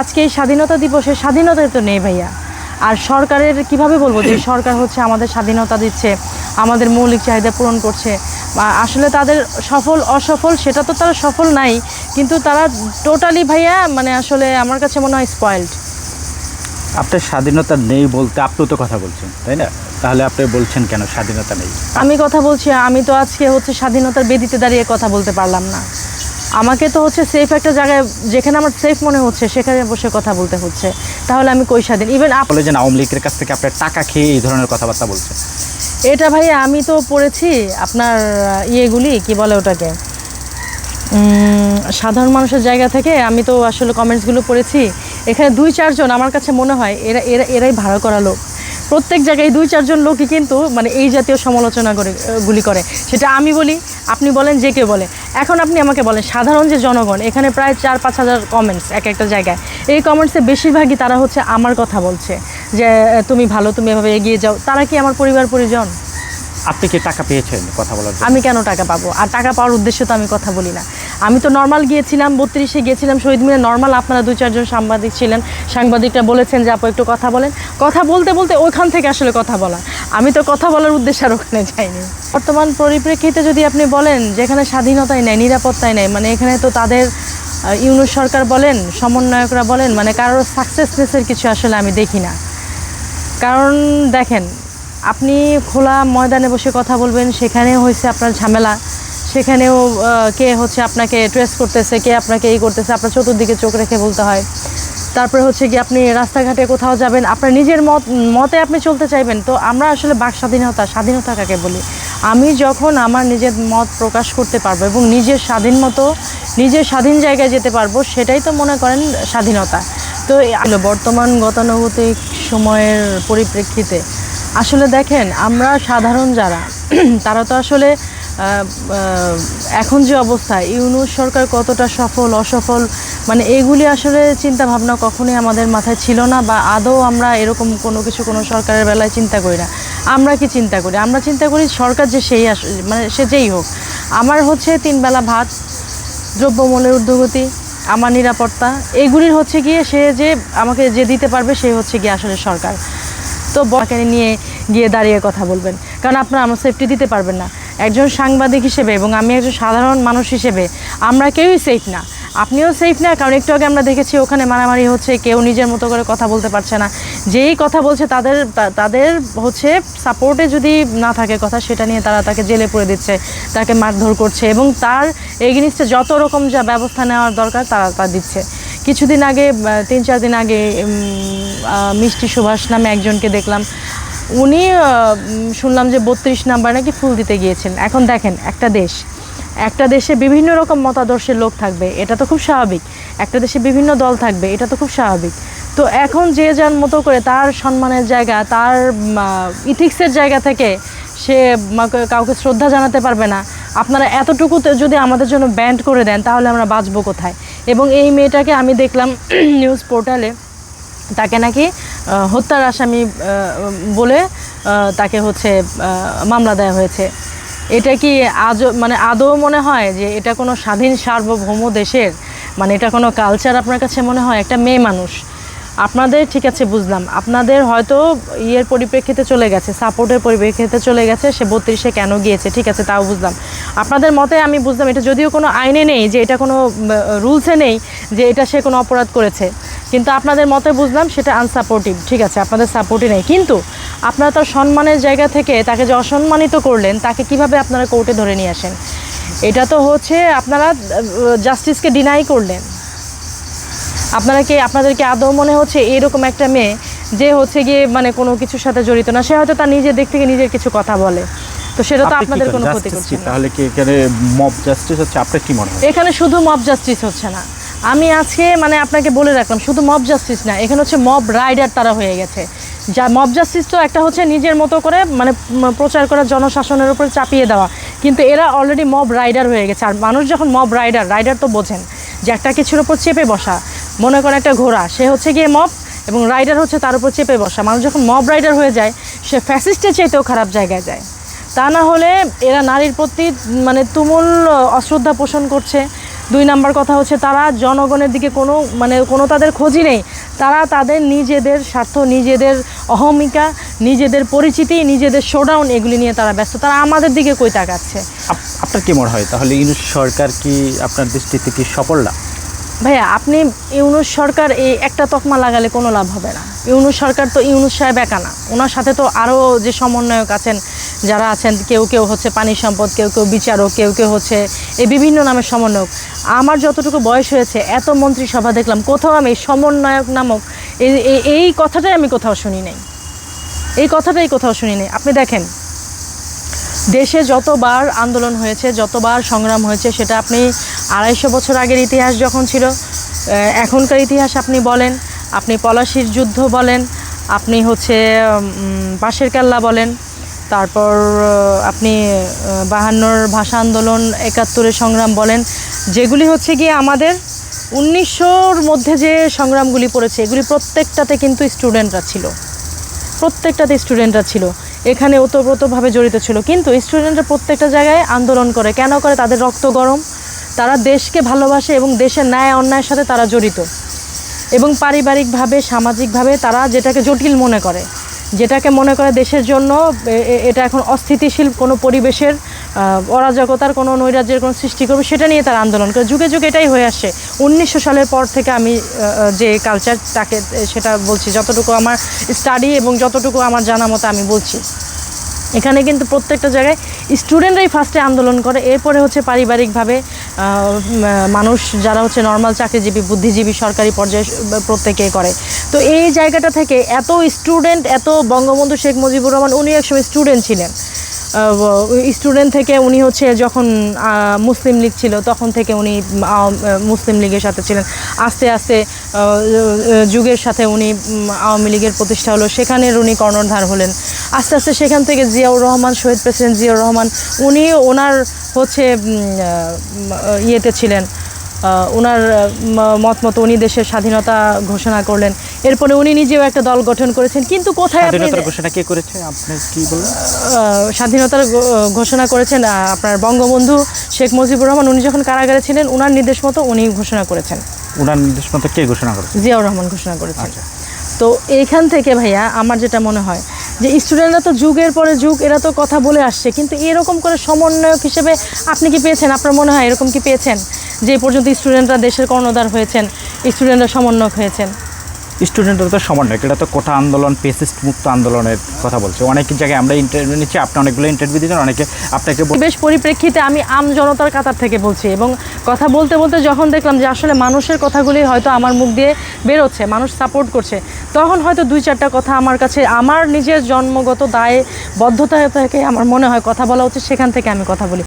আজকে এই স্বাধীনতা দিবসে স্বাধীনতা তো নেই ভাইয়া। আর সরকারের কীভাবে বলব যে সরকার হচ্ছে আমাদের স্বাধীনতা দিচ্ছে আমাদের মৌলিক চাহিদা পূরণ করছে। বা আসলে তাদের সফল অসফল সেটা তো তারা সফল নাই কিন্তু তারা টোটালি ভাইয়া মানে আসলে আমার কাছে মনে হয় স্পয়েল্ড আপনার স্বাধীনতা নেই বলতে আপনি তো কথা বলছেন তাই না? তাহলে আপনি বলছেন কেন স্বাধীনতা নেই? আমি কথা বলছি আমি তো আজকে হচ্ছে স্বাধীনতার বেদিতে দাঁড়িয়ে কথা বলতে পারলাম না। আমাকে তো হচ্ছে সেফ একটা জায়গায় যেখানে আমার সেফ মনে হচ্ছে সেখানে বসে কথা বলতে হচ্ছে। তাহলে আমি কই স্বাধীন? ইভেন আপ বলে যে আওয়ামী লীগের কাছ থেকে আপনার টাকা খেয়ে এই ধরনের কথাবার্তা বলছে। এটা ভাই আমি তো পড়েছি আপনার ইয়েগুলি কি বলে ওটাকে? সাধারণ মানুষের জায়গা থেকে আমি তো আসলে কমেন্টসগুলো পড়েছি। এখানে দুই চারজন আমার কাছে মনে হয় এরা এরা এরাই ভাড়া করা লোক। প্রত্যেক জায়গায় দুই চারজন লোকই কিন্তু মানে এই জাতীয় সমালোচনা করে গুলি করে। সেটা আমি বলি আপনি বলেন যে কেউ বলে। এখন আপনি আমাকে বলেন সাধারণ যে জনগণ এখানে প্রায় চার পাঁচ হাজার কমেন্টস এক একটা জায়গায়। এই কমেন্টসে বেশিরভাগই তারা হচ্ছে আমার কথা বলছে। যে তুমি ভালো তুমি এভাবে এগিয়ে যাও। তারা কি আমার পরিবার পরিজন? আপনি কি টাকা পেয়েছেন কথা বলার আমি কেন টাকা পাবো? আর টাকা পাওয়ার উদ্দেশ্যে তো আমি কথা বলি না। আমি তো নর্মাল গিয়েছিলাম বত্রিশে গিয়েছিলাম শহীদ মিলে নর্মাল আপনারা দুই চারজন সাংবাদিক ছিলেন। সাংবাদিকরা বলেছেন যে আপু একটু কথা বলেন। কথা বলতে বলতে ওইখান থেকে আসলে কথা বলা। আমি তো কথা বলার উদ্দেশ্যে আর ওখানে যাইনি। বর্তমান পরিপ্রেক্ষিতে যদি আপনি বলেন যেখানে স্বাধীনতাই নেই, নিরাপত্তাই নেই মানে এখানে তো তাদের ইউনুস সরকার বলেন, সমন্বয়করা বলেন মানে কারোর সাকসেসনেসের কিছু আসলে আমি দেখি না। কারণ দেখেন, আপনি খোলা ময়দানে বসে কথা বলবেন সেখানে হয়েছে আপনার ঝামেলা, সেখানেও কে হচ্ছে আপনাকে ট্রেস করতেছে, কে আপনাকে এই করতেছে, আপনার চতুর্দিকে চোখ রেখে বলতে হয়। তারপরে হচ্ছে কি আপনি রাস্তাঘাটে কোথাও যাবেন, আপনার নিজের মত, মতে আপনি চলতে চাইবেন, তো আমরা আসলে বাক স্বাধীনতা স্বাধীনতা কাকে বলি? আমি যখন আমার নিজের মত প্রকাশ করতে পারব এবং নিজের স্বাধীন মতো, নিজের স্বাধীন জায়গায় যেতে পারব, সেটাই তো মনে করেন স্বাধীনতা। তো বর্তমান গতানুগতিক সময়ের পরিপ্রেক্ষিতে, আসলে দেখেন, আমরা সাধারণ যারা, তারা তো আসলে এখন যে অবস্থা, ইউনুস সরকার কতটা সফল, অসফল মানে এগুলি আসলে চিন্তা ভাবনা কখনোই আমাদের মাথায় ছিল না বা আদৌ আমরা এরকম কোনো কিছু কোনো সরকারের বেলায় চিন্তা করি না। আমরা কি চিন্তা করি? আমরা চিন্তা করি সরকার যে সেই আস মানে সে যেই হোক। আমার হচ্ছে তিন বেলা ভাত, দ্রব্যমূল্যের ঊর্ধ্বগতি, আমার নিরাপত্তা এইগুলির হচ্ছে গিয়ে সে যে আমাকে যে দিতে পারবে সে হচ্ছে গিয়ে আসলে সরকার। তো বকাকে নিয়ে গিয়ে দাঁড়িয়ে কথা বলবেন। কারণ আপনারা আমার সেফটি দিতে পারবেন না। একজন সাংবাদিক হিসেবে এবং আমি একজন সাধারণ মানুষ হিসেবে, আমরা কেউই সেফ না। আপনিও সেফ না, কারণ একটু আগে আমরা দেখেছি ওখানে মারামারি হচ্ছে, কেউ নিজের মতো করে কথা বলতে পারছে না। যেই কথা বলছে তাদের তাদের হচ্ছে সাপোর্টে যদি না থাকে কথা, সেটা নিয়ে তারা তাকে জেলে পুরে দিচ্ছে, তাকে মারধর করছে এবং তার এগেনিস্টে যত রকম যা ব্যবস্থা নেওয়ার দরকার তারা তা দিচ্ছে। কিছুদিন আগে তিন, চার দিন আগে মিষ্টি সুভাষ নামে একজনকে দেখলাম। উনি শুনলাম যে বত্রিশ নাম্বার নাকি ফুল দিতে গিয়েছেন। এখন দেখেন, একটা দেশ। একটা দেশে বিভিন্ন রকম মতাদর্শের লোক থাকবে, এটা তো খুব স্বাভাবিক। একটা দেশে বিভিন্ন দল থাকবে, এটা তো খুব স্বাভাবিক। তো এখন যে যার মতো করে তার সম্মানের জায়গা, তার ইথিক্সের জায়গা থেকে সে কাউকে শ্রদ্ধা জানাতে পারবে না। আপনারা এতটুকুতে যদি আমাদের জন্য ব্যান্ড করে দেন, তাহলে আমরা বাঁচবো কোথায়? এবং এই মেয়েটাকে আমি দেখলাম নিউজ পোর্টালে, তাকে নাকি হত্যার আসামি বলে তাকে হচ্ছে মামলা দেওয়া হয়েছে। এটা কি আজও মানে আদৌ মনে হয় যে এটা কোনো স্বাধীন সার্বভৌম দেশের মানে এটা কোনো কালচার আপনার কাছে মনে হয়? একটা মেয়ে মানুষ। আপনাদের, ঠিক আছে, বুঝলাম। আপনাদের হয়তো ইয়ের পরিপ্রেক্ষিতে চলে গেছে সাপোর্টের পরিপ্রেক্ষিতে চলে গেছে, সে বত্রিশে কেন গিয়েছে, ঠিক আছে, তাও বুঝলাম। আপনাদের মতে আমি বুঝলাম, এটা যদিও কোনো আইনে নেই যে এটা কোনো রুলসে নেই যে এটা সে কোনো অপরাধ করেছে। কিন্তু আপনাদের মতে বুঝলাম সেটা আনসাপোর্টিভ ঠিক আছে আপনাদের সাপোর্টই নেই। কিন্তু আপনারা তার সম্মানের জায়গা থেকে তাকে যে অসম্মানিত করলেন তাকে কীভাবে আপনারা কোর্টে ধরে নিয়ে আসেন? এটা তো হচ্ছে আপনারা জাস্টিসকে ডিনাই করলেন। আপনারা কি আপনাদেরকে আদৌ মনে হচ্ছে এরকম একটা মেয়ে যে হচ্ছে গিয়ে মানে কোনো কিছুর সাথে জড়িত না? সে হয়তো তার নিজের দিক থেকে নিজের কিছু কথা বলে। তো সেটা তো আপনাদের কোনো ক্ষতি করছে তাহলে কি এখানে মব জাস্টিস হচ্ছে? আপনার কি মনে হয়? এখানে শুধু মব জাস্টিস হচ্ছে না। আমি আজকে মানে আপনাকে বলে রাখলাম, শুধু মব জাস্টিস না, এখানে হচ্ছে মব রাইডার তারা হয়ে গেছে। যা মব জাস্টিস তো একটা হচ্ছে নিজের মতো করে মানে প্রচার করা, জনশাসনের উপর চাপিয়ে দেওয়া। কিন্তু এরা অলরেডি মব রাইডার হয়ে গেছে। আর মানুষ যখন মব রাইডার রাইডার তো বোঝেন যে একটা কিছুর উপর চেপে বসা। মনে করেন একটা ঘোড়া, সে হচ্ছে গিয়ে মব এবং রাইডার হচ্ছে তার উপর চেপে বসা। মানুষ যখন মব রাইডার হয়ে যায়, সে ফ্যাসিস্টের চাইতেও খারাপ জায়গায় যায়। তা না হলে এরা নারীর প্রতি মানে তুমুল, অশ্রদ্ধা পোষণ করছে। দুই নাম্বার কথা হচ্ছে তারা জনগণের দিকে কোনো মানে কোনো তাদের খোঁজই নেই। তারা তাদের নিজেদের স্বার্থ নিজেদের অহমিকা নিজেদের পরিচিতি নিজেদের শোডাউন এগুলি নিয়ে তারা ব্যস্ত। তারা আমাদের দিকে কই তাকাচ্ছে? আপ- আপনার কি মনে হয়? তাহলে ইউনুস সরকার কি আপনার দৃষ্টিতে কি সফল না? ভাইয়া আপনি ইউনুস সরকার এই একটা তকমা লাগালে কোনো লাভ হবে না। ইউনুস সরকার তো ইউনুস সাহেব একা না। ওনার সাথে তো আরও যে সমন্বয়ক আছেন যারা আছেন, কেউ কেউ হচ্ছে পানি সম্পদ, কেউ কেউ বিচারক, কেউ কেউ হচ্ছে এই বিভিন্ন নামের সমন্বয়ক। আমার যতটুকু বয়স হয়েছে, এত মন্ত্রিসভা দেখলাম, কোথাও আমি সমন্বয়ক নামক এই- এই- কথাটাই আমি কোথাও শুনি নাই। এই কথাটাই কোথাও শুনি নাই। আপনি দেখেন, দেশে যতবার আন্দোলন হয়েছে, যতবার সংগ্রাম হয়েছে, সেটা আপনি আড়াইশো বছর আগের ইতিহাস যখন ছিল এখনকার ইতিহাস আপনি বলেন, আপনি পলাশির যুদ্ধ বলেন, আপনি হচ্ছে বাঁশের কেল্লা বলেন তারপর আপনি বাহান্নর ভাষা আন্দোলন একাত্তরের সংগ্রাম বলেন, যেগুলি হচ্ছে গিয়ে আমাদের উনিশশোর মধ্যে যে সংগ্রামগুলি পড়েছে, এগুলি প্রত্যেকটাতে কিন্তু স্টুডেন্টরা ছিল। প্রত্যেকটাতে স্টুডেন্টরা ছিল। এখানে ওতপ্রোতভাবে জড়িত ছিল। কিন্তু স্টুডেন্টরা প্রত্যেকটা জায়গায় আন্দোলন করে। কেন করে? তাদের রক্ত গরম। তারা দেশকে ভালোবাসে এবং দেশের ন্যায় অন্যায়ের সাথে তারা জড়িত। এবং পারিবারিকভাবে, সামাজিকভাবে তারা যেটাকে জটিল মনে করে। যেটাকে মনে করে দেশের জন্য এটা এখন অস্থিতিশীল কোনো পরিবেশের অরাজকতার, কোনো নৈরাজ্যের কোনো সৃষ্টি করবে, সেটা নিয়ে তার আন্দোলন। করে যুগে যুগে এটাই হয়ে আসে উনিশশো সালের পর থেকে আমি যে কালচার তাকে সেটা বলছি, যতটুকু আমার স্টাডি এবং যতটুকু আমার জানা মতো আমি বলছি। এখানে কিন্তু প্রত্যেকটা জায়গায় স্টুডেন্টরাই ফার্স্টে আন্দোলন করে। এরপরে হচ্ছে পারিবারিকভাবে মানুষ যারা হচ্ছে নর্মাল চাকরিজীবী, বুদ্ধিজীবী, সরকারি পর্যায়ে প্রত্যেকে করে। তো এই জায়গাটা থেকে এত স্টুডেন্ট এত বঙ্গবন্ধু শেখ মুজিবুর রহমান, উনি একসময় স্টুডেন্ট ছিলেন। স্টুডেন্ট থেকে উনি হচ্ছে যখন মুসলিম লীগ ছিল, তখন থেকে উনি মুসলিম লীগের সাথে ছিলেন। আস্তে আস্তে যুগের সাথে উনি আওয়ামী লীগের প্রতিষ্ঠা হলো। সেখানের উনি কর্ণধার হলেন। আস্তে আস্তে সেখান থেকে জিয়াউর রহমান, শহীদ প্রেসিডেন্ট জিয়াউর রহমান, উনি ওনার হচ্ছে ইয়েতে ছিলেন। ওনার মত মতো উনি দেশের স্বাধীনতা ঘোষণা করলেন। এরপরে উনি নিজেও একটা দল গঠন করেছেন। কিন্তু কোথায় স্বাধীনতার ঘোষণা কে করেছে? আপনি কি স্বাধীনতার ঘোষণা করেছেন আপনার বঙ্গবন্ধু শেখ মুজিবুর রহমান। উনি যখন কারাগারে ছিলেন ওনার নির্দেশ মতো উনি ঘোষণা করেছেন। উনার নির্দেশ মতো কে ঘোষণা করেছে? জিয়াউর রহমান ঘোষণা করেছেন। আচ্ছা। তো এইখান থেকে ভাইয়া আমার যেটা মনে হয় যে স্টুডেন্টরা তো যুগের পরে যুগ, এরা তো কথা বলে আসছে। কিন্তু এরকম করে সমন্বয়ক হিসেবে আপনি কি পেয়েছেন? আপনার মনে হয় এরকম কি পেয়েছেন? যে পর্যন্ত স্টুডেন্টরা দেশের কর্ণধার হয়েছেন স্টুডেন্টরা সমন্বয়ক হয়েছেন। স্টুডেন্টরা তো সমন্বয় এটা তো কোটা আন্দোলন পেসিস্ট মুক্ত আন্দোলনের কথা বলছে। অনেক জায়গায় আমরা ইন্টারভিউ নিচ্ছি, আপনি অনেকগুলো ইন্টারভিউ দিচ্ছেন, অনেকে আপনাকে বেশ পরিপ্রেক্ষিতে আমি আম জনতার কাতার থেকে বলছি এবং কথা বলতে বলতে যখন দেখলাম যে আসলে মানুষের কথাগুলি হয়তো আমার মুখ দিয়ে বেরোচ্ছে, মানুষ সাপোর্ট করছে, তখন হয়তো দুই চারটা কথা আমার কাছে, আমার নিজের জন্মগত দায় বদ্ধতা থেকে আমার মনে হয় কথা বলা উচিত, সেখান থেকে আমি কথা বলি।